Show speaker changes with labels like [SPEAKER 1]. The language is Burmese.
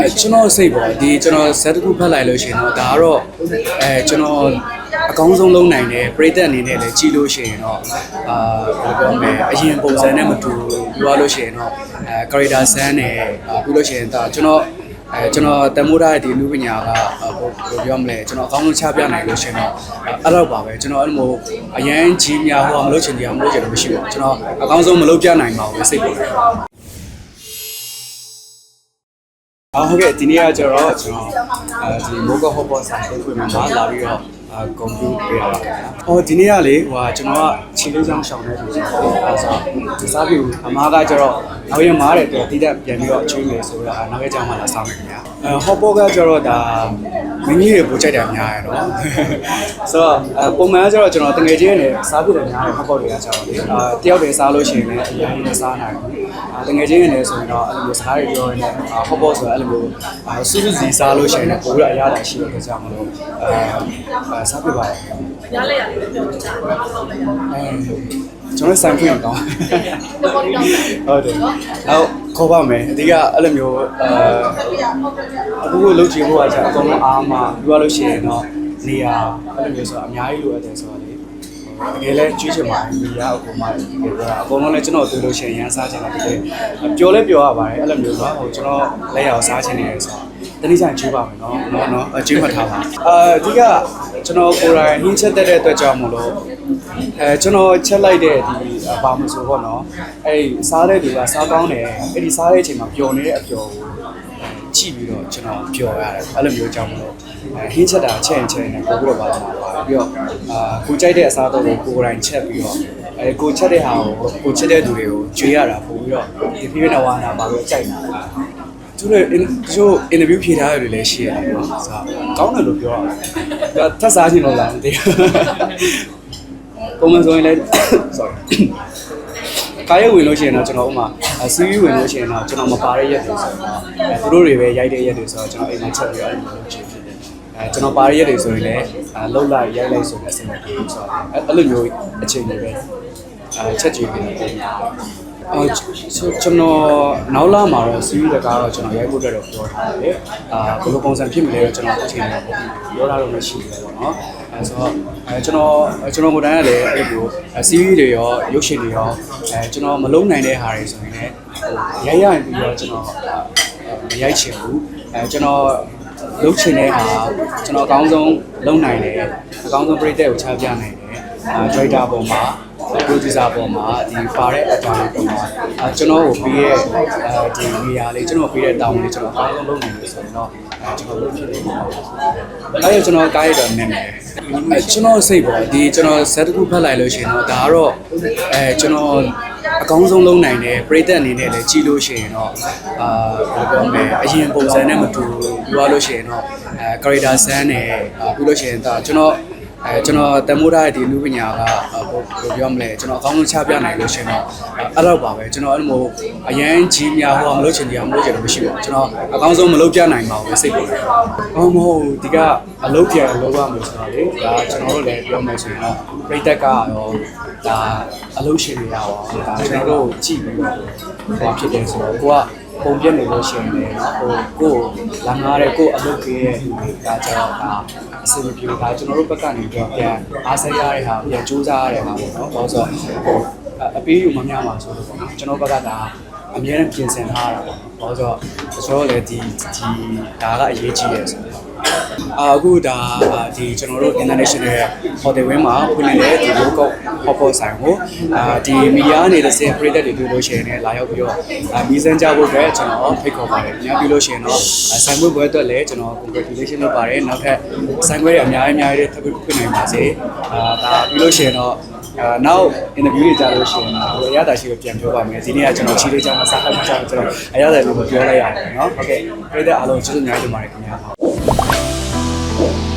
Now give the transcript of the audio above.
[SPEAKER 1] အဲကျွန်တော်စိတ်ပေါ့ဒီကျွန်တော်ဇက်တစ်ခုဖတ်လိုက်လို့ရှိရင်တော့ဒါကတော့အဲကျွန်တော်အကောင်းဆုံးလုံးနိုင်တယ်ပရိသတ်အနေနဲ့လည်းကြည့်လို့ရှိရင်တော့အာဘယ်လိုပြောမလဲအရင်ပုံစံနဲ့မတူပြောရလို့ရှိရင်တော့အဲ character ဆန်းတယ်အာပြီးလို့ရှိရင်ဒါကျွန်တော်အဲကျွန်တော်တမိုးထားတဲ့ဒီလူပညာကဟိုဘယ်လိုပြောမလဲကျွန်တော်အကောင်းဆုံးချပြနိုင်လို့ရှိရင်တော့အဲ့တော့ပါပဲကျွန်တော်အဲ့လိုမျိုးအရန်ကြီးများဟိုမလုပ်ချင်တရားမလုပ်ချင်လို့မရှိပါဘူးကျွန်တော်အကောင်းဆုံးမလုပ်ပြနိုင်ပါဘူးစိတ်ပေါ်တယ် ဟုတ်ကဲ့ဒီနေ့ကကျတော့ကျွန်တော်အဲဒီမိုးကဟော့ဘောဆိုင်ကိုဖွင့်မှာလာပြီးတော့ အာကွန်ပျူတာပြရပါမယ်။အော်ဒီနေ့ကလေဟိုဟာကျွန်တော်ကခြေလေးချောင်းရှောင်းနေတယ်ဆိုတော့အဲဆိုဒီစားပြီအမားကကျတော့နောက်ရမားတယ်တော့တိတက်ပြန်ပြီးတော့အချင်းလေးဆိုတော့နောက်ရကြောင်းမှလာစားမယ်ခင်ဗျာ။အဲဟော့ဘောကကျတော့ဒါမင်းကြီးတွေပို့ကြိုက်တယ်များရယ်နော်။ဆိုတော့အပုံမှန်ကကျတော့ကျွန်တော်တငယ်ချင်းနဲ့စားပြတယ်များတယ်ဟော့ဘောတွေကကျတော့လေအာတယောက်တည်းစားလို့ရှိရင်လည်းအရင်နဲ့စားနိုင်တယ်။အာတငယ်ချင်းနဲ့ဆိုရင်တော့အဲ့လိုမျိုးစားရပြောရင်လည်းဟော့ဘောဆိုတော့အဲ့လိုမျိုးအာစူးစူးစီစားလို့ရှိရင်လည်းပိုပြီးတော့အရသာရှိတဲ့ကြောင့်မလို့အဲစားပြပါတယ်
[SPEAKER 2] ရလိုက်ရတယ်ပြောပြချင်တယ်ဟုတ်ဟုတ်လိုက်ရ
[SPEAKER 1] အဲကျွန်တော်ဆိုင်ဖွင့်အောင်ကောင်း
[SPEAKER 2] တော့ပေါ်တော့
[SPEAKER 1] ဟုတ်တယ်နောက်ခေါ်ပါမယ်အဓိကအဲ့လိုမျိုးအဲအခုကိုလုပ်ချင်ဖို့ကကြာအကုန်လုံးအားမပြောရလို့ရှိရင်တော့နေရာအဲ့လိုမျိုးဆိုတော့အများကြီးလိုအပ်တယ်ဆိုတော့လေတကယ်လဲကျွေးချင်ပါတယ်နေရာအကုန်မှပြောတာအကုန်လုံးလည်းကျွန်တော်တွေ့လို့ရှိရင်ရမ်းစားချင်တာတကယ်ပြောလဲပြောရပါတယ်အဲ့လိုမျိုးတော့ဟိုကျွန်တော်လက်ရအောင်စားချင်နေတယ်ဆိုတော့ တနည်းဆိုင်ကျွေးပါမယ်နော်နော်နော်အကျွေးမှတ်ထားပါအာအဓိကကျွန်တော်ကိုယ်တိုင်ဟင်းချက်တက်တဲ့အတွက်ကြောင့်မလို့အဲကျွန်တော်ချက်လိုက်တဲ့ဒီဘာမှမဆိုပေါ့နော်အဲ့ဒီစားတဲ့လူကစားကောင်းတယ်အဲ့ဒီစားတဲ့အချိန်မှာပျော်နေတဲ့အပျော်ကိုကြည့်ပြီးတော့ကျွန်တော်ပျော်ရတယ်အဲ့လိုမျိုးကြောင့်မလို့အဲဟင်းချက်တာချက်ရင်ချက်ရင်ပို့ပြီးတော့ပါချင်တာပါပြီးတော့အာကိုကြိုက်တဲ့အစားအသောက်ကိုကိုယ်တိုင်ချက်ပြီးတော့အဲကိုချက်တဲ့ဟာကိုကိုချက်တဲ့သူတွေကိုကြွေးရတာပို့ပြီးတော့ဒီဖိဖိနဝါနာပါပြီးတော့ကြိုက်တာ သူတို့တချို့ interview ဖြေထားရတယ်လည်းရှိရတယ်နော်ဆိုတော့ကောင်းတယ်လို့ပြောတာထပ်စားချင်လို့လားမသိဘူးပုံမှန်ဆိုရင်လည်း sorry ကားရုပ်ဝင်လို့ရှိရင်တော့ကျွန်တော်ဥမာစီးရီးဝင်လို့ရှိရင်တော့ကျွန်တော်မပါတဲ့ရက်တွေဆိုတော့အဲသူတို့တွေပဲရိုက်တဲ့ရက်တွေဆိုတော့ကျွန်တော်အိမ်မှာချက်ပြီးတော့အဲ့လိုလုပ်ချင်ဖြစ်တယ်အဲကျွန်တော်ပါတဲ့ရက်တွေဆိုရင်လည်းအဲလှုပ်လိုက်ရိုက်လိုက်ဆိုတဲ့အဆင်မပြေဘူးဆိုတော့အဲအဲ့လိုမျိုးအချိန်တွေပဲအဲချက်ကြည့်ပြီးတော့ အော်ကျွန်တော်နောက်လာမှာတော့စီးရီးတကားတော့ကျွန်တော်ရိုက်ဖို့အတွက်တော့ပြောထားတယ်။အာဘယ်လိုပုံစံဖြစ်မလဲတော့ကျွန်တော်အချိန်နဲ့ပေါ့ပြောထားလို့မရှိဘူးပေါ့နော်။အဲဆိုတော့အဲကျွန်တော်ကျွန်တော်ကိုယ်တိုင်ကလည်းအဲ့လိုစီးရီးတွေရောရုပ်ရှင်တွေရောအဲကျွန်တော်မလုံးနိုင်တဲ့ဟာတွေဆိုရင်လည်းဟိုရိုက်ရရင်ပြီးတော့ကျွန်တော်မရိုက်ချင်ဘူးအဲကျွန်တော်လုပ်ချင်တဲ့ဟာကျွန်တော်အကောင်းဆုံးလုပ်နိုင်တယ်အကောင်းဆုံးပြည့်တဲ့ကိုချပြနိုင်တယ်အာ driver ပေါ်မှာ producer ပေါ်မှာဒီပါတဲ့ actor တွေပေါ်မှာအဲကျွန်တော်ကိုပေးရဲ့အဲဒီနေရာလေးကျွန်တော်ပေးတဲ့တောင်းလေးကျွန်တော်အကောင်းဆုံးလုပ်နိုင်လို့ဆိုရင်တော့အဲကျွန်တော်လုပ်ဖြစ်နေမှာအဲ့ဒါကျွန်တော်ကားရတော့နည်းနည်းအဲကျွန်တော်စိတ်ပေါ့ဒီကျွန်တော်ဇက်တစ်ခုဖတ်လိုက်လို့ရှိရင်တော့ဒါကတော့အဲကျွန်တော်အကောင်းဆုံးလုံးနိုင်တယ်ပရိသတ်အနေနဲ့လည်းကြည့်လို့ရှိရင်တော့အာဘယ်လိုပြောမလဲအရင်ပုံစံနဲ့မတူပြောရလို့ရှိရင်တော့အဲ character ဆန်းတယ်အာပြီးလို့ရှိရင်ဒါကျွန်တော် အဲကျွန်တော်တမိုးထားတဲ့ဒီလူပညာကဟိုဘယ်လိုပြောမလဲကျွန်တော်အကောင်းဆုံးချပြနိုင်လို့ရှိရင်တော့အဲ့တော့ပါပဲကျွန်တော်အဲ့လိုမျိုးအရန်ကြီးများဟိုမလုပ်ချင်တရားမလုပ်ချင်လို့မရှိပါဘူးကျွန်တော်အကောင်းဆုံးမလုပ်ပြနိုင်ပါဘူးစိတ်ပေါ်တယ်။အော်မဟုတ်ဒီကအလုပ်ပြန်လုပ်ရမယ်ဆိုတော့လေဒါကျွန်တော်တို့လည်းပြောမယ်ဆိုရင်တော့ပြိတက်ကရောဒါအလုပ်ရှင်တွေရောဒါကျွန်တော်တို့ကြည့်ပြီးတော့ဘာဖြစ်တယ်ဆိုတော့ကိုက ပုံပြနေလို့ရှိရင်လည်းဟိုကိုလာငားတဲ့ကိုအလုပ်ကြီးရဲ့ဒါကြတော့ဒါအဆင်မပြေဘူးဒါကျွန်တော်တို့ဘက်ကနေတော့ပြန်အားစိရတဲ့ဟာပြန်စူးစမ်းရတဲ့ဟာပေါ့နော်။ဘာလို့ဆိုတော့ဟိုအပေးယူမများမှာဆိုလို့ပေါ့နော်ကျွန်တော်ဘက်ကဒါအများနဲ့ပြင်ဆင်ထားတာပေါ့။ဘာလို့ဆိုတော့ကျွန်တော်လည်းဒီဒီဒါကအရေးကြီးတယ်ဆိုတော့ အာအခုဒါဒီကျွန်တော်တို့ international hotel wing မှာဖွင့်နေတဲ့ဒီ local hopper ဆိုင်ကိုအာဒီမီယာနေတဲ့ဆင် credit တွေတွေ့လို့ရှိရင်လည်းလာရောက်ပြီးတော့အာမီစန်ကြဖို့အတွက်ကျွန်တော်ဖိတ်ခေါ်ပါတယ်။ညပြီးလို့ရှိရင်တော့ဆိုင်ပွဲပွဲအတွက်လည်းကျွန်တော် congratulation လုပ်ပါတယ်။နောက်ထပ်ဆိုင်ပွဲတွေအများကြီးအများကြီးထပ်ပြီးဖွင့်နိုင်ပါစေ။အာဒါပြီးလို့ရှိရင်တော့အာနောက် interview တွေကြားလို့ရှိရင်တော့အရသာရှိကိုပြန်ပြောပါမယ်ဒီနေ့ကကျွန်တော်ချီလေးချောင်းမစားခါချောင်းကျွန်တော်အရသာလေးကိုပြောလိုက်ရတယ်เนาะဟုတ်ကဲ့ပြည်သက်အားလုံးကျေးဇူးများတင်ပါတယ်ခင်ဗျာ Cool.